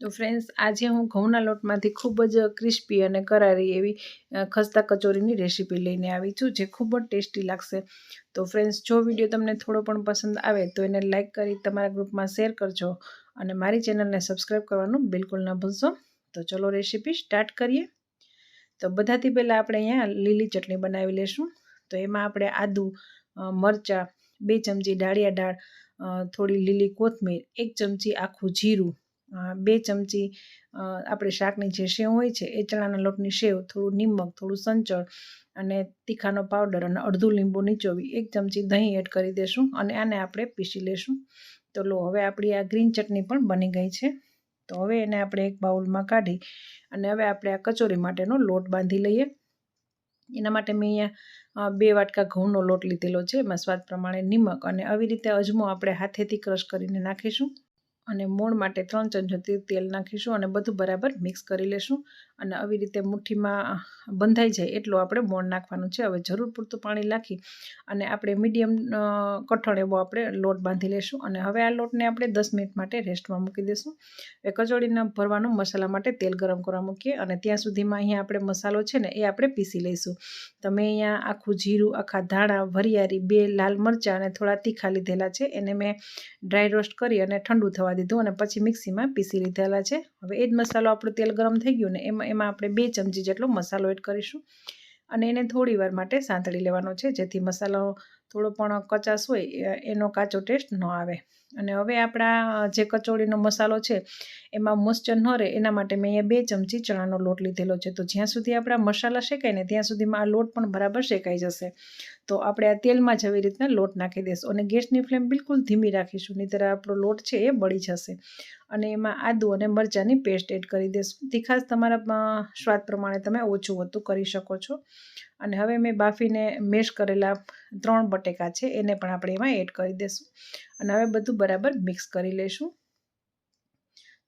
તો ફ્રેન્ડ્સ આજે હું ઘઉંના લોટમાંથી ખૂબ જ ક્રિસ્પી અને કરારી એવી ખસ્તા કચોરીની રેસીપી લઈને આવી છું, જે ખૂબ જ ટેસ્ટી લાગશે. તો ફ્રેન્ડ્સ જો વીડિયો તમને થોડો પણ પસંદ આવે, તો એને લાઇક કરી તમારા ગ્રુપમાં શેર કરજો અને મારી ચેનલને સબસ્ક્રાઈબ કરવાનું બિલકુલ ના ભૂલશો. તો ચલો રેસીપી સ્ટાર્ટ કરીએ. તો બધાથી પહેલાં આપણે અહીંયા લીલી ચટણી બનાવી લેશું. તો એમાં આપણે આદુ મરચાં, બે ચમચી ડાળિયા દાળ થોડી લીલી કોથમીર, એક ચમચી આખું જીરું બે ચમચી આપણે શાકની જે સેવ હોય છે, એ ચણાના લોટની સેવ, થોડું નિમક, થોડું સંચળ અને તીખાનો પાવડર અને અડધું લીંબુ નીચોવી, એક ચમચી દહીં એડ કરી દઈશું અને આને આપણે પીસી લેશું. તો લો, હવે આપણી આ ગ્રીન ચટણી પણ બની ગઈ છે. તો હવે એને આપણે એક બાઉલમાં કાઢી અને હવે આપણે આ કચોરી માટેનો લોટ બાંધી લઈએ. એના માટે મેં અહીંયા બે વાટકા ઘઉંનો લોટ લીધેલો છે. એમાં સ્વાદ પ્રમાણે નિમક અને આવી રીતે અજમો આપણે હાથેથી ક્રશ કરીને નાખીશું. અને મોણ માટે ત્રણ ચમચી તેલ નાખીશું અને બધું બરાબર મિક્સ કરી લેશું. અને આવી રીતે મુઠ્ઠીમાં બંધાઈ જાય એટલું આપણે મોણ નાખવાનું છે. હવે જરૂર પૂરતું પાણી નાખી અને આપણે મીડિયમ કઠણ એવો આપણે લોટ બાંધી લેશું. અને હવે આ લોટને આપણે દસ મિનિટ માટે રેસ્ટમાં મૂકી દઈશું એ કચોડીના ભરવાનું મસાલા માટે તેલ ગરમ કરવા મૂકીએ અને ત્યાં સુધીમાં અહીંયા આપણે મસાલો છે ને એ આપણે પીસી લઈશું. તમે અહીંયા આખું જીરું, આખા ધાણા વરિયારી બે લાલ મરચાં અને થોડા તીખા લીધેલા છે. એને મેં ડ્રાય રોસ્ટ કરી અને ઠંડુ થવા દીધું અને પછી મિક્સીમાં પીસી લીધેલા છે. હવે એ જ મસાલો આપણું તેલ ગરમ થઈ ગયું ને એમાં એમાં આપણે બે ચમચી જેટલો મસાલો એડ કરીશું. અને એને થોડી વાર માટે સાંતળી લેવાનો છે, જેથી મસાલો થોડો પણ કચાશ હોય એનો કાચો ટેસ્ટ ન આવે. અને હવે આપણા જે કચોળીનો મસાલો છે, એમાં મોસ્ચર ન રહે, એના માટે મેં અહીંયા બે ચમચી ચણાનો લોટ લીધેલો છે. તો જ્યાં સુધી આપણા મસાલા શેકાય ને, ત્યાં સુધીમાં આ લોટ પણ બરાબર શેકાઈ જશે. તો આપણે આ તેલમાં જ આવી રીતના લોટ નાખી દઈશું અને ગેસની ફ્લેમ બિલકુલ ધીમી રાખીશું, નહીંતર આપણો લોટ છે એ બળી જશે. અને એમાં આદુ અને મરચાંની પેસ્ટ એડ કરી દઈશું. તીખાસ તમારા સ્વાદ પ્રમાણે તમે ઓછું વધતું કરી શકો છો. અને હવે મેં બાફીને મેશ કરેલા ત્રણ બટેકા છે, એને પણ આપણે એમાં એડ કરી દઈશું અને હવે બધું બરાબર મિક્સ કરી લઈશું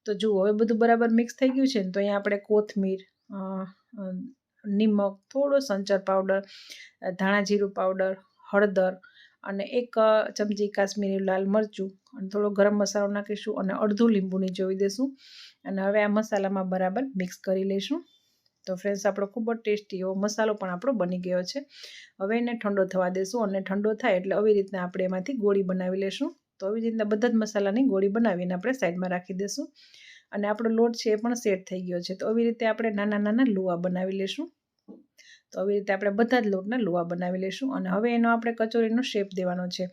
તો જુઓ, હવે બધું બરાબર મિક્સ થઈ ગયું છે ને, તો અહીંયા આપણે કોથમીર નિમક, થોડો સંચર પાવડર, ધાણા જીરું પાવડર, હળદર અને એક ચમચી કાશ્મીરી લાલ મરચું અને થોડો ગરમ મસાલો નાખીશું અને અડધું લીંબુની જોઈ દઈશું અને હવે આ મસાલામાં બરાબર મિક્સ કરી લઈશું તો ફ્રેન્ડ્સ આપણો ખૂબ જ ટેસ્ટી એવો મસાલો પણ આપણો બની ગયો છે. હવે એને ઠંડો થવા દેશું અને ઠંડો થાય એટલે આવી રીતના આપણે એમાંથી ગોળી બનાવી લેશું. તો આવી રીતના બધા જ મસાલાની ગોળી બનાવીને આપણે સાઈડમાં રાખી દઈશું અને આપણો લોટ છે એ પણ સેટ થઈ ગયો છે. તો આવી રીતે આપણે નાના નાના લુવા બનાવી લેશું. તો આવી રીતે આપણે બધા જ લોટના લુવા બનાવી લઈશું અને હવે એનો આપણે કચોરીનો શેપ દેવાનો છે.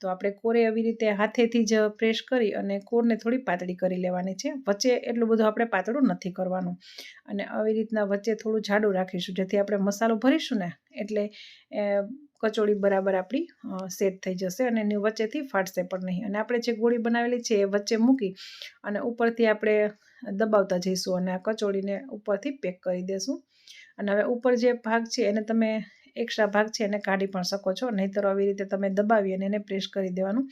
તો આપણે કોરે આવી રીતે હાથેથી જ પ્રેસ કરી અને કોરને થોડી પાતળી કરી લેવાની છે. વચ્ચે એટલું બધું આપણે પાતળું નથી કરવાનું. અને આવી રીતના વચ્ચે થોડું જાડું રાખીશું, જેથી આપણે મસાલો ભરીશું ને, એટલે કચોળી બરાબર આપણી સેટ થઈ જશે અને એની વચ્ચેથી ફાટશે પણ નહીં. અને આપણે જે ગોળી બનાવેલી છે એ વચ્ચે મૂકી અને ઉપરથી આપણે દબાવતા જઈશું અને આ કચોળીને ઉપરથી પેક કરી દઈશું અને હવે ઉપર જે ભાગ છે એને તમે એક્સ્ટ્રા ભાગ છે એને કાઢી પણ શકો છો. નહીંતર આવી રીતે તમે દબાવી અને એને પ્રેસ કરી દેવાનું.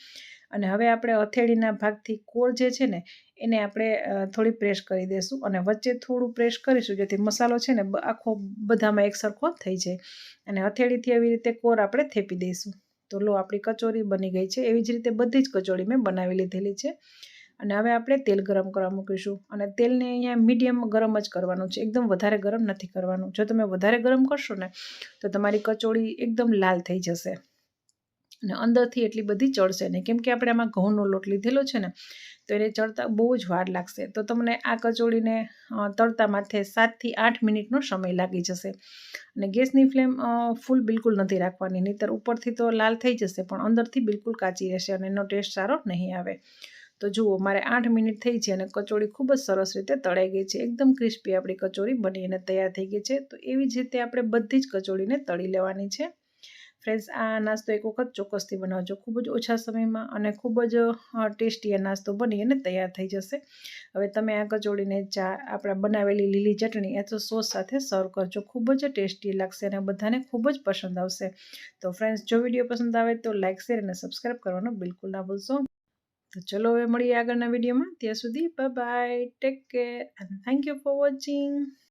અને હવે આપણે હથેળીના ભાગથી કોર જે છે ને, એને આપણે થોડી પ્રેસ કરી દઈશું અને વચ્ચે થોડું પ્રેસ કરીશું જેથી મસાલો છે ને આખો બધામાં એક સરખો થઈ જાય. અને હથેળીથી એવી રીતે કોર આપણે થેપી દઈશું. તો લો આપણી કચોરી બની ગઈ છે. એવી જ રીતે બધી જ કચોરી મેં બનાવી લીધેલી છે. અને હવે આપણે તેલ ગરમ કરવા મૂકીશું. અને તેલને અહીંયા મીડિયમ ગરમ જ કરવાનું છે. એકદમ વધારે ગરમ નથી કરવાનું. જો તમે વધારે ગરમ કરશો ને, તો તમારી કચોળી એકદમ લાલ થઈ જશે. અને અંદરથી એટલી બધી ચડશે નહીં. કેમ કે આપણે આમાં ઘઉંનો લોટ લીધેલો છે ને, તો એને ચડતા બહુ જ વાર લાગશે. તો તમને આ કચોળીને તળતા માથે સાતથી આઠ મિનિટનો સમય લાગી જશે. અને ગેસની ફ્લેમ ફૂલ બિલકુલ નથી રાખવાની. નહીંતર ઉપરથી તો લાલ થઈ જશે, પણ અંદરથી બિલકુલ કાચી રહેશે અને એનો ટેસ્ટ સારો નહીં આવે. તો જુઓ, મારે આઠ મિનિટ થઈ છે અને કચોરી ખૂબ જ સરસ રીતે તળાઈ ગઈ છે. એકદમ ક્રિસ્પી આપણી કચોરી બનીને તૈયાર થઈ ગઈ છે. તો એવી જ રીતે આપણે બધી જ કચોરીને તળી લેવાની છે. ફ્રેન્ડ્સ, આ નાસ્તો એક વખત ચોક્કસથી બનાવજો. ખૂબ જ ઓછા સમયમાં અને ખૂબ જ ટેસ્ટી આ નાસ્તો બની અને તૈયાર થઈ જશે. હવે તમે આ કચોળીને ચા, આપણા બનાવેલી લીલી ચટણી અથવા સોસ સાથે સર્વ કરજો. ખૂબ જ ટેસ્ટી લાગશે અને બધાને ખૂબ જ પસંદ આવશે. તો ફ્રેન્ડ્સ, જો વીડિયો પસંદ આવે તો લાઇક શેર અને સબસ્ક્રાઈબ કરવાનું બિલકુલ ના ભૂલશો. તો ચલો હવે મળીએ આગળના વિડીયોમાં. ત્યાં સુધી bye take care and thank you for watching